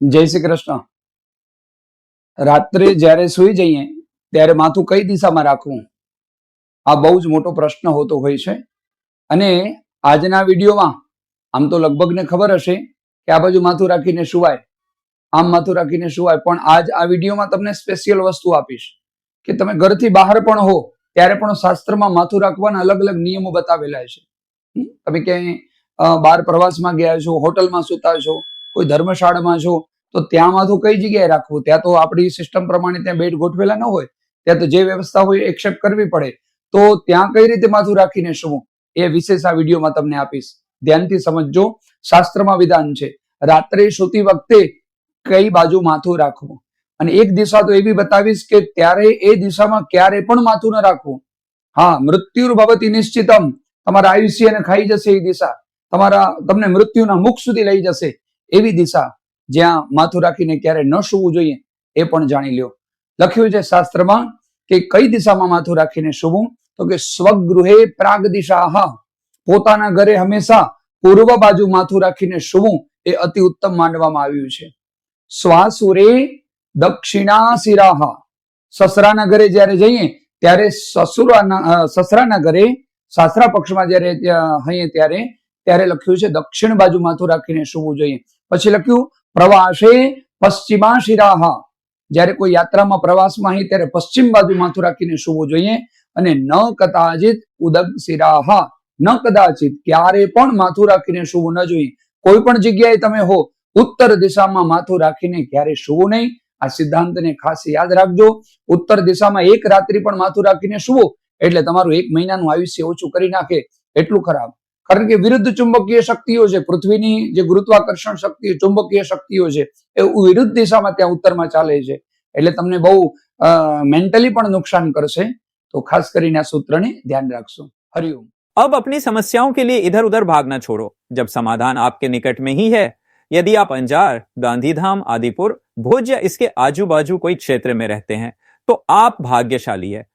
જય શ્રી કૃષ્ણ. રાત્રે જ્યારે સુઈ જઈએ, ત્યારે માથું કઈ દિશામાં રાખવું? આ બહુ જ મોટો પ્રશ્ન હોતો હોય છે. અને આજના વિડીયોમાં આમ તો લગભગને ખબર હશે કે આ બાજુ માથું રાખીને સુવાય, આમ માથું રાખીને સુવાય. પણ આજ આ વિડીયોમાં તમને સ્પેશિયલ વસ્તુ આપીશ કે તમે ઘરથી બહાર પણ હો, ત્યારે પણ શાસ્ત્રમાં માથું રાખવાના અલગ અલગ નિયમો બતાવેલા છે. તમે ક્યાંય બહાર પ્રવાસમાં ગયા છો, હોટલમાં સુતા છો કોઈ ધર્મશાળામાં છો, તો ત્યાં માથું કઈ જગ્યાએ રાખવું? ત્યાં તો આપણી સિસ્ટમ પ્રમાણે ત્યાં બેડ ગોઠવેલા ન હોય. ત્યાં તો જે વ્યવસ્થા હોય એક્સેપ્ટ કરવી પડે. તો ત્યાં કઈ રીતે માથું રાખીને શું એ વિશેષ આ વિડીયોમાં તમને આપીશ. ધ્યાનથી સમજજો. શાસ્ત્રમાં વિધાન છે, રાત્રે સૂતી વખતે કઈ બાજુ માથું રાખવું? અને એક દિશા તો એવી બતાવીશ કે ત્યારે એ દિશામાં ક્યારે પણ માથું ન રાખવું. હા મૃત્યુ ભવતી નિશ્ચિતમ. તમારા આયુષ્યને ખાઈ જશે એ દિશા. તમારા, તમને મૃત્યુના મુખ સુધી લઈ જશે. એવી દિશા જ્યાં માથું રાખીને ક્યારે ન સુવું જોઈએ એ પણ જાણી લ્યો. લખ્યું છે શાસ્ત્રમાં કે કઈ દિશામાં માથું રાખીને સુવું? તો કે સ્વગૃહે પ્રાગ દિશા પોતાના ઘરે હંમેશા પૂર્વ બાજુ માથું રાખીને સુવું એ અતિ ઉત્તમ માનવામાં આવ્યું છે. શ્વાસુરે દક્ષિણા શિરાહ. સસરાના ઘરે જ્યારે જઈએ ત્યારે સસુરાના સસરાના ઘરે, સાસરા પક્ષમાં જ્યારે હઈએ ત્યારે ત્યારે લખ્યું છે દક્ષિણ બાજુ માથું રાખીને સુવું જોઈએ. પછી લખ્યું, પ્રવાસે પશ્ચિમા જ્યારે કોઈ યાત્રામાં પ્રવાસમાં અહીં ત્યારે પશ્ચિમ બાજુ માથું રાખીને સુવું જોઈએ અને ન કદાચિત ઉદગ શિરાહા, ન કદાચિત ક્યારે પણ માથું રાખીને સુવું ન જોઈએ. કોઈ પણ જગ્યાએ તમે હો, ઉત્તર દિશામાં માથું રાખીને ક્યારે સુવું નહીં. આ સિદ્ધાંતને ખાસ યાદ રાખજો. ઉત્તર દિશામાં એક રાત્રિ પણ માથું રાખીને સુવો, એટલે તમારું એક મહિનાનું આયુષ્ય ઓછું કરી નાખે. એટલું ખરાબ. કારણ કે વિરુદ્ધ ચુંબકીય શક્તિઓ છે પૃથ્વીની જે ગુરુત્વાકર્ષણ શક્તિ ચુંબકીય શક્તિઓ છે એ વિરુદ્ધ દિશામાં ત્યાં ઉત્તરમાં ચાલે છે એટલે તમને બહુ મેન્ટલી પણ નુકસાન કરશે તો ખાસ કરીને આ સૂત્રને ધ્યાન રાખશો હરિઓમ अब अपनी समस्याओं के लिए इधर उधर भागना छोड़ो जब समाधान आपके निकट में ही है यदि आप अंजार गांधीधाम आदिपुर भुज या इसके आजू बाजू कोई क्षेत्र में रहते हैं तो आप भाग्यशाली है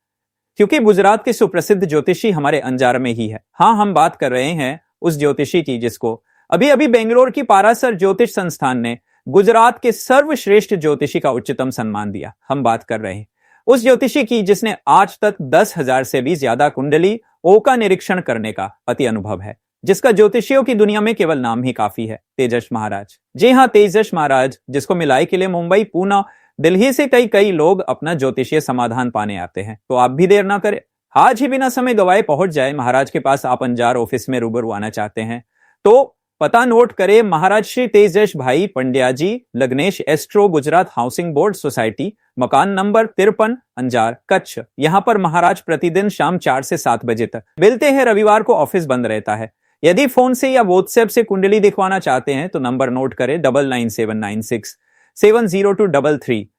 क्योंकि गुजरात के सुप्रसिद्ध ज्योतिषी हमारे अंजार में ही है। हाँ हम बात कर रहे हैं उस ज्योतिषी की जिसको। अभी अभी बेंगलोर की पारासर ज्योतिष संस्थान ने गुजरात के सर्वश्रेष्ठ ज्योतिषी का उच्चतम सम्मान दिया। हम बात कर रहे हैं। उस ज्योतिषी की जिसने आज तक दस हज़ार से भी ज़्यादा कुंडली ओ का निरीक्षण करने का अति अनुभव है, जिसका ज्योतिषियों की दुनिया में केवल नाम ही काफ़ी है, तेजस महाराज। जी हाँ तेजस महाराज, जिसको मिलाई के लिए मुंबई, पूना दिल्ली से कई कई लोग अपना ज्योतिषीय समाधान पाने आते हैं। तो आप भी देर ना करें। आज ही बिना समय गवाए पहुँच जाए। महाराज के पास आप अंजार ऑफ़िस में रूबरू आना चाहते हैं। तो पता नोट करें, महाराज श्री तेजस भाई Pandya ji, Lagnesh astro Gujarat housing board society, मकान नंबर तिरपन, अंजार, कच्छ। यहाँ पर महाराज प्रतिदिन शाम चार से सात बजे तक। मिलते हैं रविवार को ऑफ़िस बंद रहता है। यदि फ़ोन से या व्हाट्सएप से कुंडली दिखवाना चाहते हैं तो नंबर नोट करें, double nine seven nine six. 70233